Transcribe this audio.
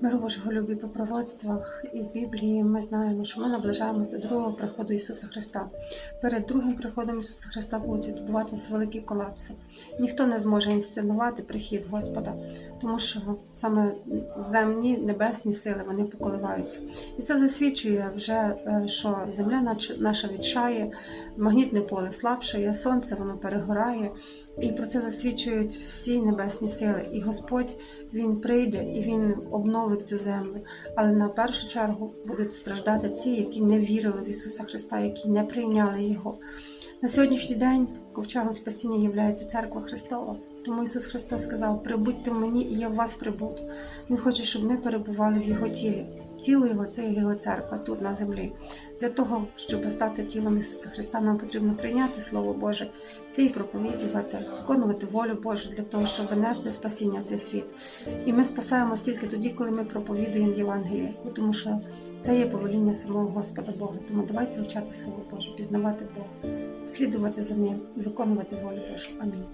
Миру Божого любі по пророцтвах із Біблії ми знаємо, що ми наближаємось до другого приходу Ісуса Христа. Перед другим приходом Ісуса Христа будуть відбуватися великі колапси. Ніхто не зможе інсценувати прихід Господа, тому що саме земні небесні сили вони поколиваються. І це засвідчує вже, е, що земля наша відчає, магнітне поле слабшає, сонце воно перегорає. І про це засвідчують всі небесні сили. І Господь Він прийде і Він обновить цю землю. Але на першу чергу будуть страждати ті, які не вірили в Ісуса Христа, які не прийняли Його. На сьогоднішній день ковчегом спасіння є церква Христова. Тому Ісус Христос сказав: Прибудьте мені, і я в вас прибуду. Він хоче, щоб ми перебували в Його тілі. Тіло Його це Його церква тут на землі. Для того, щоб стати тілом Ісуса Христа, нам потрібно прийняти Слово Боже, йти і проповідувати, виконувати волю Божу для того, щоб нести спасіння в цей світ. І ми спасаємось тільки тоді, коли ми проповідуємо Євангеліє, тому що це є повеління самого Господа Бога. Тому давайте вивчати Слово Боже, пізнавати Бога, слідувати за ним і виконувати волю Божу. Амінь.